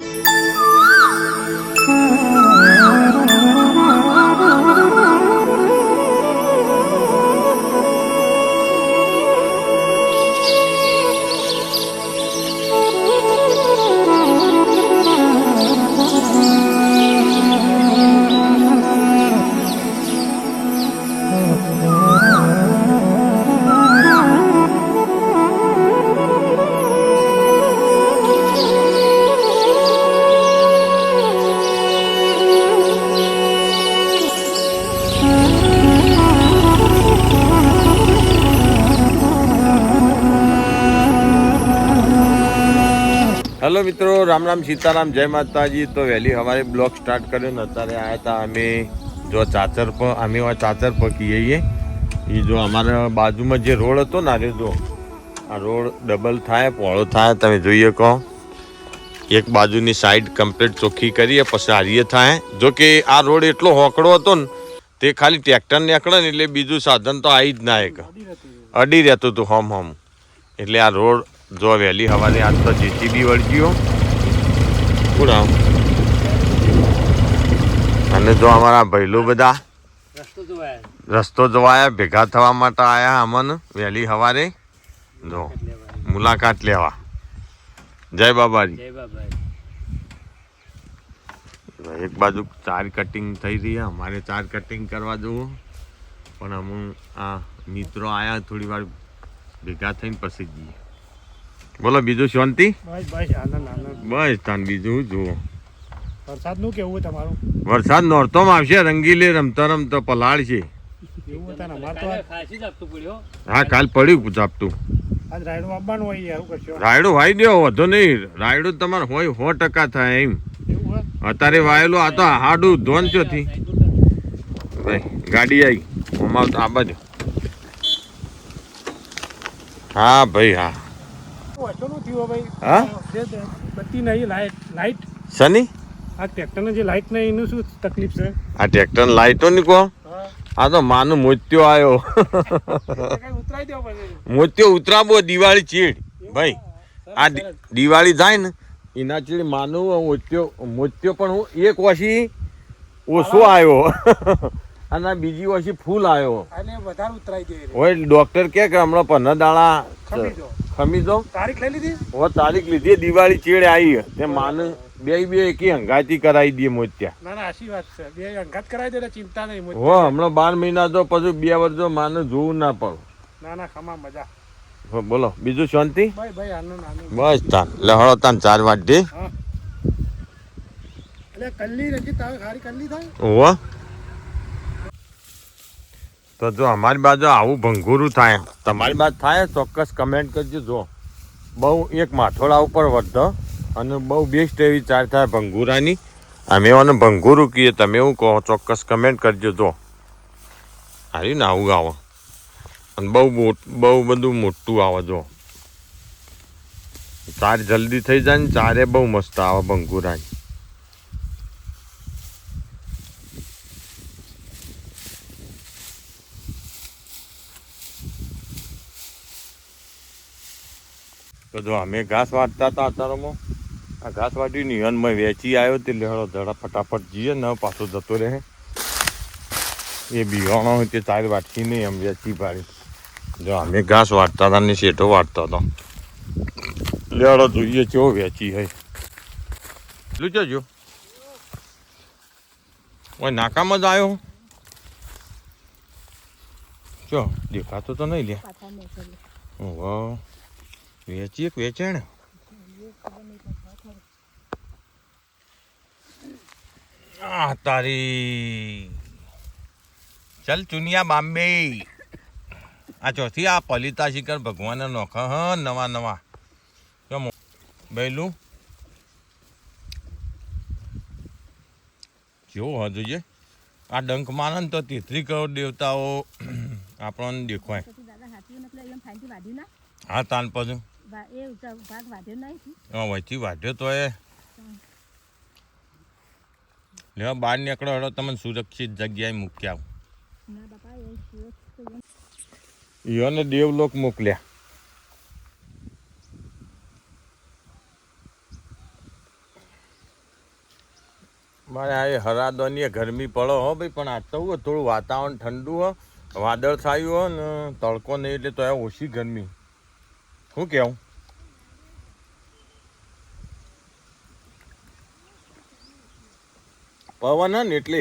you hello મિત્રો, રામ રામ સીતારામ, જય માતાજી. તો વહેલી અમારે બ્લોગ સ્ટાર્ટ કર્યો ને અત્યારે આવ્યા હતા અમે જો ચાચર પર અમે ચાચર પર કહીએ એ જો અમારા બાજુમાં જે રોડ હતો ને અરે જો, આ રોડ ડબલ થાય, પહોળો થાય, તમે જોઈએ કહો. એક બાજુની સાઈડ કમ્પ્લીટ ચોખ્ખી કરીએ, પછી હારીએ થાય. જો કે આ રોડ એટલો હોકળો હતો ને, તે ખાલી ટ્રેક્ટર નીકળે ને એટલે બીજું સાધન તો આવી જ ના એક. અડી રહેતું હતું, હોમ હોમ. એટલે આ રોડ જો વહેલી સવારે આજ તો જેસીબી વળગ્યો. પૂરા અને જો અમારા ભૈલું બધા રસ્તો જોવાય. ભેગા થવા માટે આયા અમન વહેલી સવારે જો મુલાકાત લેવા. જય બાબાજી. એક બાજુ ચાર કટિંગ થઈ રહી અમારે ચાર કટિંગ કરવા જવું. પણ અમુક આ મિત્રો આયા થોડી વાર ભેગા થઈને પછી જઈએ. બોલો બીજું શાંતિ? બસ બસ આનંદ આનંદ. બસ તાન બીજું જુઓ. વરસાદનું કેવું તમારું? વરસાદ નોરતોમાં આવશે રંગીલે રમતા રમતા પલાળ છે. ને અમારે હા. કાલ પડ્યું ઝાપટું રાયડું આપવાનું હોય યાર શું રાયડું વાઈ દો વધો નહીં. રાયડું તમારે હોય સો ટકા થાય એમ. અત્યારે વાયેલું આ તો હાડું ધોન ચોથી ભાઈ ગાડી આવી આમાં આ બાજુ. હા ભાઈ હા. હા? બત્તી નહીં લાઈટ લાઈટ. શની? આ ટ્રેક્ટરને જે લાઈટ નહીં એનું શું તકલીફ છે? આ ટ્રેક્ટર લાઈટો ની કહો આ તો માનું મોત્યો આવ્યો મોત્યો ઉતરાબો દિવાળી ચીડ. ભાઈ આ દિવાળી જાય ને એના ચીડ માનું મોત્યો મોત્યો પણ હું એક વાસી ઓછો આવ્યો અને બીજી વર્ષે ફૂલ આવ્યો. અને વધારે ઉતરાઈ દે હોય ડોક્ટર કે કે હમણાં પંદર દાડા ખમી દો. તારીખ લઈ લીધી? ઓ તારીખ લીધી દિવાળી ચીડ આવી. તે માન બે બે એકી હંગાતી કરાવી દે મોત્યા ના ના આશી વાત છે. બે અંગાત કરાવી દે એટલે ચિંતા નહીં મોજ. હો હમણાં બાર મહિના તો પછી બે વર્ષ માને જોવું ના પડે. ના ના ખમા મજા. બોલો બીજું શાંતિ? બસ તાન લહળો તાન ચાર વાટી એટલે કલ્લી રજી તાવે ખારી કલ્લી થાય? ઓહો તો જો અમારી બાજુ આવું ભંગુરું થાય. તમારી બાજુ થાય, ચોક્કસ કમેન્ટ કરજો. જો, બહુ એક માથોડા ઉપર વધો અને બહુ બેસ્ટ એવી ચાર થાય ભંગુરાની. અમે એને ભંગુરું કહીએ, તમે એવું કહો, ચોક્કસ કમેન્ટ કરજો. જો, હારી ને આવું આવો અને બહુ બહુ બધું મોટું આવે, જો. ચાર જલ્દી થઈ જાય ને ચારે બહુ મસ્ત આવે ભંગુરાની. તો જો અમે ઘાસ વાટતા હતા અત્યારમાં આ ઘાસ વાટી નિયનમાં વેચી આવ્યો તે લેડો ધડા ફટાફટ જઈએ ને પાછો જતો રહે. એ બિયાણો હોય તે ચાર વાટકી નહીં એમ વેચી પાડી. જો અમે ઘાસ વાટતા હતા ને શેઠો વાટતો હતો. લેડો જોઈએ કેવો વેચી હોય લૂચો જો ઓય નાકામાં જ આવ્યો. જો દેખાતો તો નહીં લે વાહ વેચી એક વેચાણ? આ તારી ચલ ચુનિયા બામ્બે. આ ચોથી આ પલિતા શિખર ભગવાન નોખા હ નવા નવા. કેમ બેલું. કેવો હા જોઈએ. આ માને ને તો તેત્રી કરોડ દેવતાઓ આપણને દેખાય ના? હા તાન પછી. એ ભાગ વાઢ્યો નહીં હા વહીથી વાઢ્યો તો એ લેવા બહાર નીકળો હેડો તમને સુરક્ષિત જગ્યાએ મૂકી આવું ના બાપા એ સુરત તો એમ ઈયોને દેવલોક મોકલ્યા મારે આ હરાદોની ગરમી પડો હો ભાઈ પણ આજ તો થોડું વાતાવરણ ઠંડુ હો વાદળ છાયું હો ને તડકો નહીં એટલે તો આ ઓછી ગરમી શું કેવું પવન હે ને એટલે?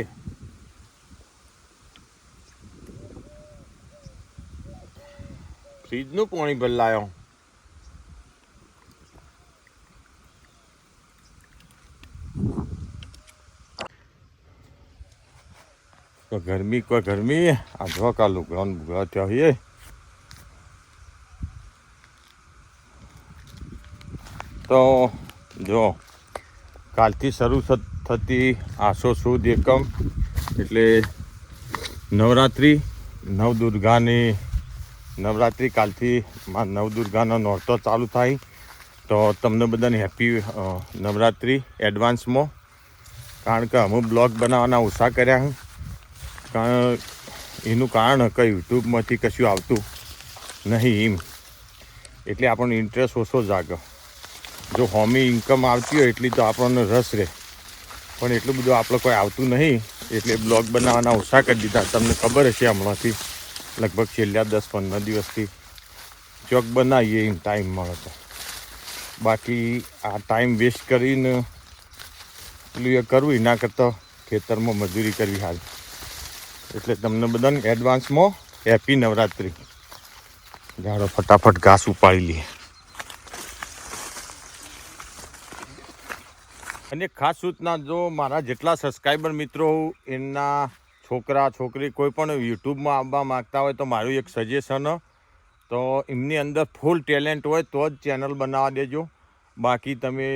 ફ્રીજનું પાણી બદલાયો ગરમી, કોઈ ગરમી? આધવા કા લુગડા હોઈએ ત્યાં તો જો, કાલથી શરૂ થતી આસો સુદ એકમ એટલે નવરાત્રિ, નવદુર્ગાની નવરાત્રિ કાલથી માં નવદુર્ગાનો નોરતો ચાલુ થાય. તો તમને બધાને હેપી નવરાત્રિ એડવાન્સમાં. કારણ કે અમુક બ્લોગ બનાવવાના ઉત્સાહ કર્યા હું. કારણ, એનું કારણ કે યુટ્યુબમાંથી કશું આવતું નહીં એમ. એટલે આપણને ઇન્ટરેસ્ટ ઓછો જાગે જો હોમી ઇન્કમ આવતી હોય એટલી તો આપણને રસ રહે. પણ એટલું બધું આપણે કોઈ આવતું નહીં. એટલે બ્લોગ બનાવવાના ઓછા કરી દીધા. તમને ખબર હશે હમણાંથી, લગભગ છેલ્લા દસ પંદર દિવસથી ચોક બનાવીએ એમ ટાઈમ મળે તો. બાકી આ ટાઈમ વેસ્ટ કરીને પેલું એ કરવું, એના કરતાં ખેતરમાં મજૂરી કરવી હાલ. એટલે તમને બધાને એડવાન્સમાં હેપી નવરાત્રિ. જાડો ફટાફટ ઘાસ ઉપાડી લઈએ. અને ખાસ સૂચના, જો મારા જેટલા સબસ્ક્રાઈબર મિત્રો એમના છોકરા, છોકરી કોઈ પણ યુટ્યુબમાં આવવા માગતા હોય તો મારું એક સજેશન તો એમની અંદર ફૂલ ટેલેન્ટ હોય તો જ ચેનલ બનાવવા દેજો. બાકી તમે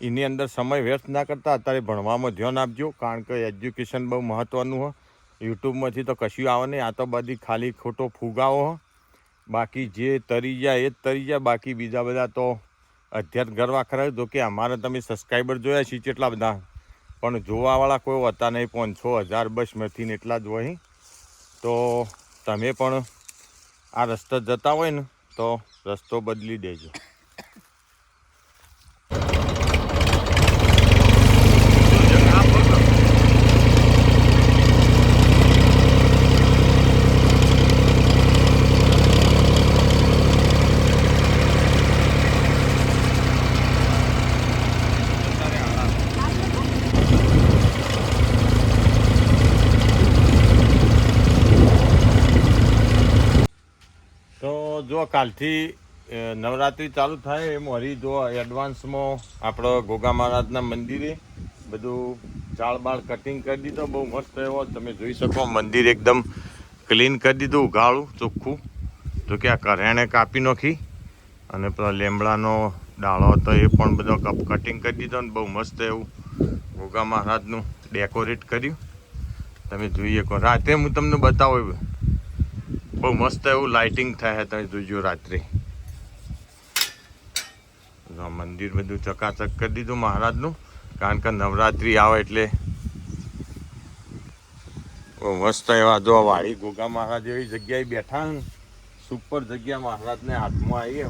એની અંદર સમય વ્યર્થ ના કરતા અત્યારે ભણવામાં ધ્યાન આપજો, કારણ કે એજ્યુકેશન બહુ મહત્ત્વનું હોય યુટ્યુબમાંથી તો કશું આવે નહીં, આ તો બધી ખાલી ખોટો ફુગાવો બાકી જે તરી જાય એ જ તરી જાય, બાકી બીજા બધા તો અધ્યાત્મ કરવા ખરા જો કે અમારે તમે સબસ્ક્રાઈબર જોયા છીએ કેટલા બધા? પણ જોવાવાળા કોઈ હોતા નહીં પાંચસો હજાર બસ મેથીને એટલા જ હોય તો તમે પણ આ રસ્તા જતા હોય ને, તો રસ્તો બદલી દેજો તો જો કાલથી નવરાત્રિ ચાલુ થાય એમ હરી જો એડવાન્સમાં આપણો ગોગા મહારાજના મંદિરે બધું ચાળ બાળ કટિંગ કરી દીધો, બહુ મસ્ત એવો. તમે જોઈ શકો મંદિર એકદમ ક્લીન કરી દીધું, ઉઘાડું, ચોખ્ખું. જો કે આ કરેણે કાપી નાખી અને પેલા લેમડાનો ડાળો હતો એ પણ બધો કપ કટિંગ કરી દીધો ને બહુ મસ્ત એવું ગોગા મહારાજનું ડેકોરેટ કર્યું. તમે જોઈએ કહો રાતે હું તમને બતાવું બહુ મસ્ત એવું લાઇટિંગ થાય તમે જોજો રાત્રે. મંદિર બધું ચકાચક કરી દીધું મહારાજનું, કારણ કે નવરાત્રિ આવે એટલે બહુ મસ્ત એવા જો વાળી ગોગા મહારાજ એવી જગ્યાએ બેઠા ને, સુપર જગ્યા મહારાજને હાથમાં આવી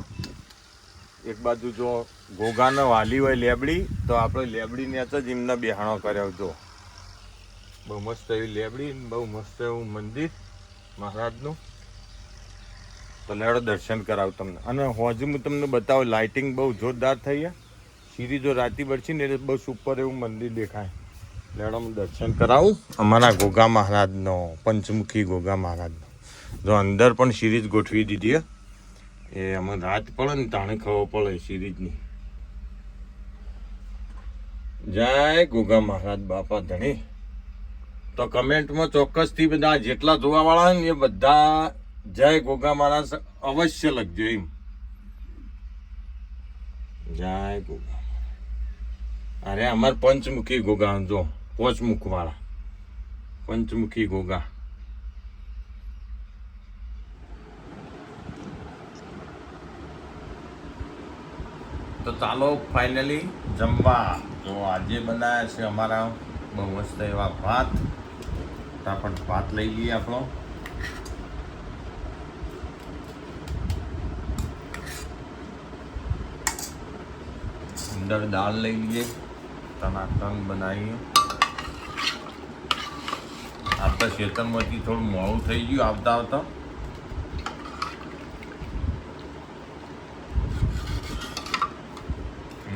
એક બાજુ જો ગોગાને વાલી હોય લેબડી, તો આપણે લેબડીને જ એમને બેહાણો કર્યો જો. બહુ મસ્ત એવી લેબડી બહુ મસ્ત એવું મંદિર મહારાજનું. તો લેડો દર્શન કરાવું તમને. અને હોજુ હું તમને બતાવું લાઇટિંગ બહુ જોરદાર થઈ છે. સીધી જો રાતી બળશે ને એટલે બહુ સુપર એવું મંદિર દેખાય. લેડો હું દર્શન કરાવું. અમારા ગોગા મહારાજનો, પંચમુખી ગોગા મહારાજનો. જો અંદર પણ સિરીઝ ગોઠવી દીધી એ અમે રાત પડે ને તાણે ખબર પડે સિરીજની. જય ગોગા મહારાજ બાપા ધણી. તો કમેન્ટમાં ચોક્કસથી બધા જેટલા જોવાવાળા હોય ને એ બધા જય ગોગા મહારાજ, અવશ્ય લખજો એમ. જય ગોગા અરે અમાર પંચમુખી ગોગા જો પોચમુખ વાળા પંચમુખી ગોગા. તો ચાલો ફાઇનલી જમવા. જો આજે બનાવ્યા છે અમારા બહુ મસ્ત એવા ભાત. ફટાફટ ભાત લઈ લઈએ આપણો. અંદર દાળ લઈ લઈએ ટનાટન બનાવીએ. આપણા ખેતરમાંથી થોડું મોડું થઈ ગયું આવતા આવતા.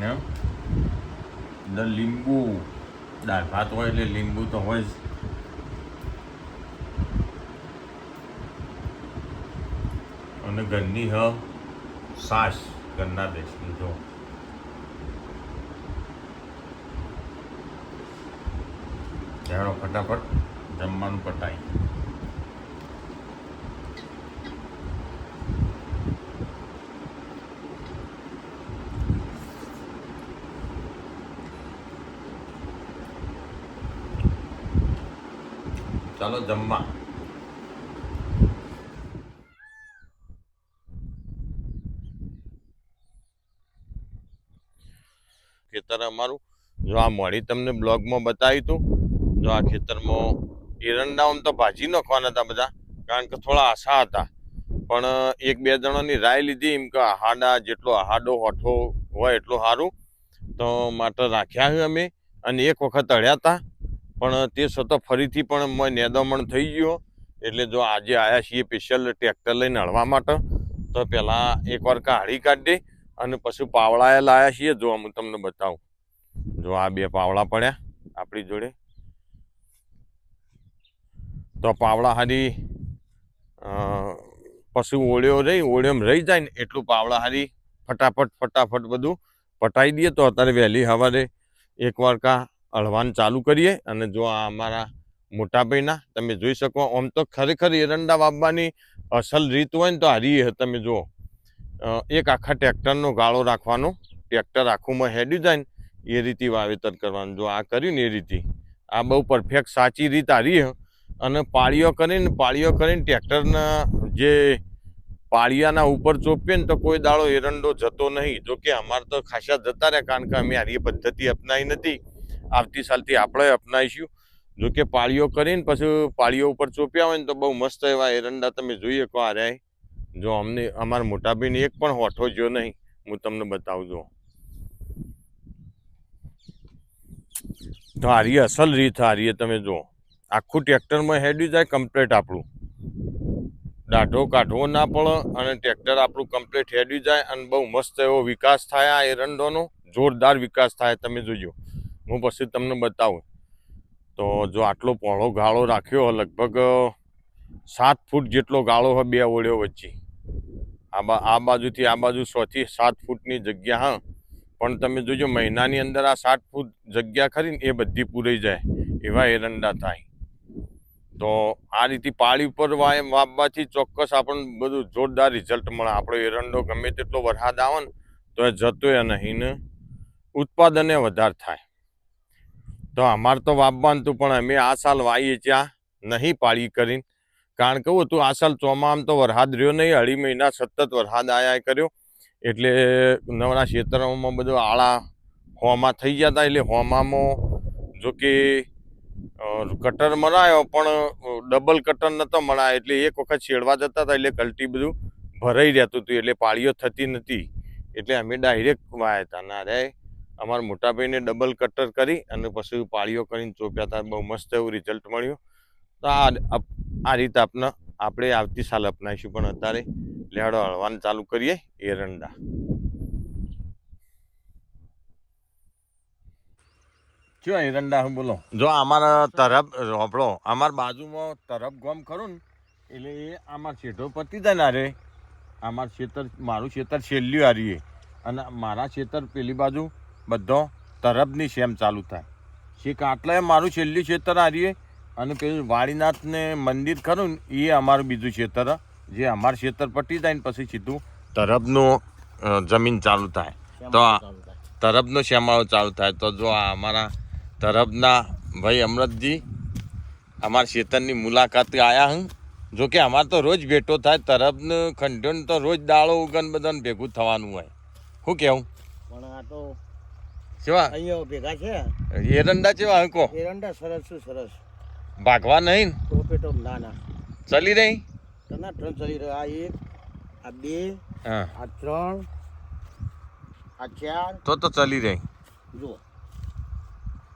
ને? અંદર લીંબુ. દાળ ભાત હોય એટલે લીંબુ તો હોય જ. અને ઘરની હ સાસ ઘરના દેશની જો. ચાલો ફટાફટ જમવાનું પટાય. ચાલો જમવા. ખેતર અમારું જો આ મળી તમને બ્લોગમાં બતાવ્યું હતું. જો આ ખેતરમાં એરંડા આમ તો ભાજી નાખવાના હતા બધા, કારણ કે થોડા આશા હતા. પણ એક બે જણાની રાય લીધી એમ કે આહાડા જેટલો આહાડો હોઠો હોય એટલું સારું તો માટે રાખ્યા છે અમે અને એક વખત અડ્યા હતા પણ તે છતાં ફરીથી પણ નેદામણ થઈ ગયો. એટલે જો આજે આવ્યા છીએ સ્પેશિયલ ટ્રેક્ટર લઈને હળવા માટે, તો પહેલાં એકવાર કાઢી કાઢી અને પછી પાવળાએ લાયા છીએ. જો હું તમને બતાવું. જો આ બે પાવળા પડ્યા આપણી જોડે. તો પાવડા હારી પશુ ઓળ્યો રહી, ઓળ્યોમાં રહી જાય ને એટલું પાવડા હારી ફટાફટ ફટાફટ બધું પટાઈ દઈએ તો અત્યારે વહેલી સવારે એક વાર કા હળવાનું ચાલુ કરીએ અને જો આ અમારા મોટા ભાઈના, તમે જોઈ શકો, આમ તો ખરેખર એરંડા વાવવાની અસલ રીત હોય ને તો હારી તમે જુઓ એક આખા ટ્રેક્ટરનો ગાળો રાખવાનો, ટ્રેક્ટર આખુંમાં હેડી જાય ને એ રીતે વાવેતર કરવાનું. જો આ કર્યું ને એ રીતે, આ બહુ પરફેક્ટ સાચી રીત હારી અને પાળીઓ કરીને પાળીઓ કરીને ટ્રેક્ટરના જે પાળિયાના ઉપર ચોપીએ ને તો કોઈ દાડો એરંડો જતો નહીં. જો કે અમારે તો ખાસા જતા રહ્યા, કારણ કે અમે એ પદ્ધતિ અપનાવી નથી. આવતી સાલથી આપણે અપનાવીશું જો કે પાળીઓ કરીને પછી પાળીઓ ઉપર ચોપ્યા હોય ને તો બહુ મસ્ત એવા એરંડા તમે જોઈએ કહો આ રહ્યા. જો અમને, અમારા મોટાભાઈને એક પણ હોઠો જ્યો નહીં. હું તમને બતાવું જો. તો આર્ય અસલ રીત આર્ય તમે જો આખું ટ્રેક્ટરમાં હેડી જાય કમ્પ્લેટ આપણું. દાઢો કાઢવો ના પડે અને ટ્રેક્ટર આપણું કમ્પ્લેટ હેડી જાય અને બહુ મસ્ત એવો વિકાસ થાય આ એરંડોનો. જોરદાર વિકાસ થાય, તમે જોજો. હું પછી તમને બતાવું. તો જો આટલો પહોળો ગાળો રાખ્યો લગભગ સાત ફૂટ જેટલો ગાળો હોય બે ઓળ્યો વચ્ચે. આ બા, આ બાજુથી આ બાજુ છથી સાત ફૂટની જગ્યા, હા. પણ તમે જોજો, મહિનાની અંદર આ સાત ફૂટ જગ્યા ખરી ને એ બધી પૂરાઈ જાય, એવા એરંડા થાય. તો આ રીતે પાળી ઉપર વાય વાવવાથી ચોક્કસ આપણને બધું જોરદાર રિઝલ્ટ મળે. આપણો એરંડો ગમે તેટલો વરસાદ આવે ને તો એ જતોય નહીં ને ઉત્પાદને વધારે થાય. તો અમારે તો વાવવાનું હતું પણ અમે આ સાલ વાવીએ ત્યાં નહીં પાળી કરીને. કારણ કેવું હતું આ સાલ ચોમામ તો વરસાદ રહ્યો નહીં અઢી મહિના સતત વરસાદ આયા કર્યો. એટલે નવરા ક્ષેત્રોમાં બધું આળા હોમાં થઈ ગયા હતા એટલે હોમામાં જો કે અ, કટર મરાયો, પણ ડબલ કટર નતો મરાયો. એટલે એક વખત છેડવા જતા હતા, એટલે કલટી બધું ભરાઈ રહેતું હતું, એટલે પાળીઓ થતી નથી એટલે અમે ડાયરેક્ટ વાયા હતા. ના રે અમારા મોટાભાઈને ડબલ કટર કરી અને પછી પાળીઓ કરીને ચોપ્યા હતા. બહુ મસ્ત એવું રિઝલ્ટ મળ્યું. તો આ આ રીતે આપના, આપણે આવતી સાલ અપનાવીશું. પણ અત્યારે લેહાડો હળવાનું ચાલુ કરીએ, એરંડા. કયો એરંડા હું બોલો. જો અમારા તરફ રોપડો અમારા બાજુમાં તરફ ગોમ ખરું ને એટલે એ અમાર શેઠો પતી જાય ને અરે અમાર ખેતર મારું ખેતર છેલ્લું હારીએ અને મારા ખેતર પેલી બાજુ બધો તરફની સેમ ચાલુ થાય. શેખ આટલા મારું છેલ્લું ખેતર હારીએ અને પેલું વાળીનાથને મંદિર ખરું ને એ અમારું બીજું ખેતર જે અમારું ખેતર પટી જાય ને પછી સીધું તરફનું જમીન ચાલુ થાય. તો તરફનો શ્યામાળો ચાલુ થાય. તો જો આ અમારા તરફના ભાઈ અમરતજી અમારા ખેતરની મુલાકાતે આવ્યા હું. જો કે અમારે તો રોજ ભેટો થાય તરફને ખંડોન તો રોજ દાળો ઉગન બધાને ભેગું થવાનું હોય. શું કેવું પણ આ તો કેવા? અહીંયા ભેગા છે. એરંડા કેવા કહો? એરંડા સરસ શું સરસ. ભાગવા નહીં ને? પેટો ના ના ચલી રહી તના ત્રણ ચલી રહ્યા. આ એક આ બે હા. આ ત્રણ આ ચાર. તો તો ચલી રહી. જુઓ.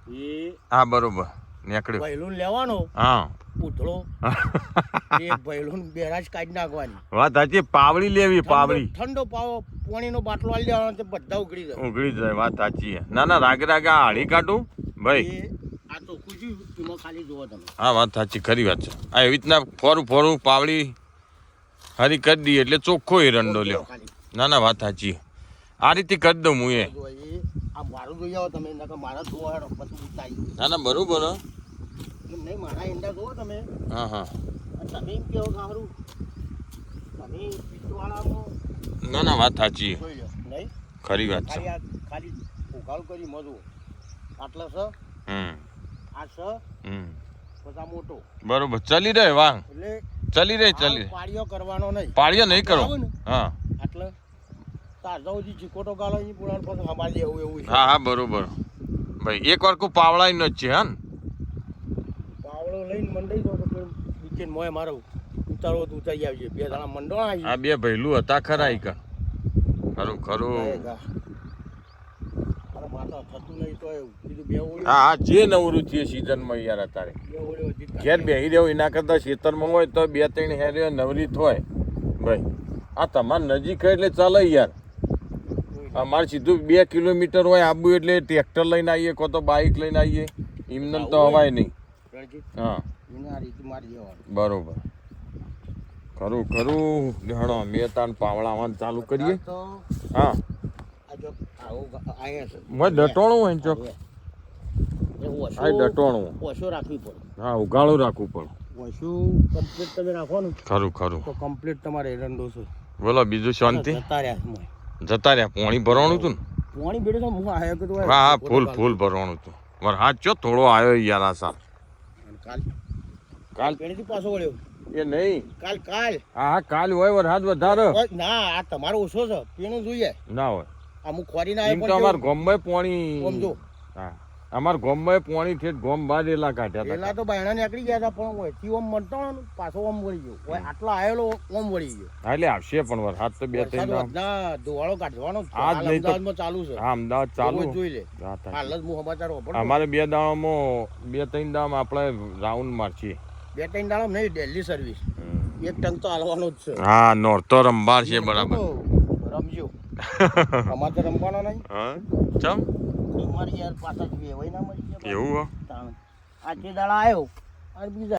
એ હા બરોબર. નીકળ્યું. પહેલું લેવાનું. હા. પૂતળો એ ભૈલું બેરાજ કાઢી નાખવાની. વાત સાચી પાવડી લેવી પાવડી. ઠંડો- પાવો પાણીનો બાટલો આલી દેવાનો તે બધા ઉગડી જાય. ઉગડી જાય વાત સાચી. ના ના રાગે રાગે આ હાડી કાઢું ભાઈ. આ તો કુજી એમાં ખાલી જોવો તમે. હા વાત સાચી ખરી વાત છે. આ એવી રીતના ફોરું ફોરું પાવડી હરી કરી દઈએ એટલે ચોખ્ખો એરંડો લ્યો. ના ના વાત સાચી આ રીતે કરી દઉં હું એ આ મારું જોઈ આવો તમે નકર મારા જોવા હેડો પછી ના ના બરોબર એમ નહીં મારા ઈંડા જુઓ તમે. હા હા. તમે એમ કે તમે પીઠવાળામાં ના ના વાત સાચી. નહીં? ખરી વાત છે. ખાલી ખાલી કરી મજું આટલા સ હમ. આ સ હમ. બધા મોટો. બરોબર ચલી રહે વાહ. એટલે ચલી રહે ચલી પાળીઓ કરવાનો નહીં. પાળિયો નહીં કરો. હા. એટલે સુધી ચીકોટો ગાળો અહીં પુરાણ પર સંભાળી એવું એવું છે. હા હા બરોબર. ભાઈ એક વાર કો પાવળાઈ નો જ છે હા ને પાવડો લઈને મંડાઈ તો પેલું વીકેન્ડ મોય મારો ઉતારો તો ઉતારી આવજે. બે દાણા મંડોળા આવી આ બે ભૈલું હતા ખરા ઈ કા ખરું ખરું. હા જે નવરું છે સીઝનમાં યાર અત્યારે. ઘેર બેહી રહ્યો એના કરતાં ખેતરમાં હોય તો બે ત્રણ હેરીઓ નવરી હોય. ભાઈ આ તમાર નજીક એટલે ચાલે યાર. અમારે સીધું બે કિલોમીટર હોય આબુ એટલે ટ્રેક્ટર લઈને આવીએ કો તો બાઇક લઈને આવીએ. એમને તો હવાય નહીં. હા. બરોબર. ખરું ખરું. જાણો મેં તાન પાવડાવાનું ચાલુ કરીએ. હા. મેં ડટોણું હોય ચોક? આ ડટોણું. ઓછું રાખવી પડે. હા ઉગાળું રાખવું પડે. ઓછું કમ્પ્લીટ તમે રાખો ને ખરું ખરું. તો કમ્પ્લીટ તમારે એરંડો છે બોલો બીજું શાંતિ? જતા રહ્યા. જતા રહ્યા. પોણી ભરવાનું હતું ને? પોણી તો હું આયો કે તો હા હા ફૂલ ફૂલ ભરવાનું હતું. મારે હાથ ચો થોડો આવ્યો યાર આ સાલ. કાલ? કાલ? પેણીથી પાછો વળ્યો. એ નહીં. કાલ કાલ. હા હા કાલ હોય વરસાદ વધારે. ના આ તમારો ઓછો છે. પીણું જોઈએ. ના હોય. આ હું ખોરીને એમ પણ આવ્યો અમાર પણ પોણી ઓમ જો. હા અમાર ગોમમાં પોણી ઠેઠ ગોમ બાદ એલા કાઢ્યા પેલા તો બાયણા નીકળી ગયા હતા પણ ઓયથી ઓમ મળતો પાછો ઓમ વળી ગયો. ઓય આવેલો આયેલો ઓમ વળી ગયો. એટલે આવશે પણ વરસાદ તો બે ત્રણ ના ધોવાળો કાઢવાનો આજ તો- અમદાવાદમાં ચાલુ છે. હા અમદાવાદ ચાલુ. જોઈ લે. હાલ જ હું સમાચાર. અમારે બે દાવામાં બે ત્રણ દામ આપણે રાઉન્ડ મારછીએ બે ત્રણ દાડા નહીં દિલ્હી સર્વિસ એક ટંક તો હાલવાનો જ છે. હા નોરતો રંબાર છે બરાબર. રમજો. અમારે તો રમવાનો નહીં. હા ચમ? અમારી યાર પાછા જ વેવાઈ ના મરી જાય એવું. આ તે દાડા આવ્યો અને બીજા